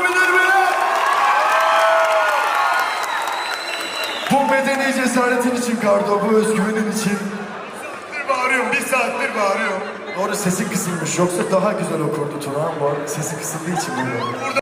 alabilir miyim? Bu bedeni cesaretin için Kardo, bu özgüvenin için. Bir bağırıyorum, bir saattir bağırıyorum. Doğru sesi kısılmış, yoksa daha güzel okurdu Turan bu. Sesi kısıldığı için böyle. Burada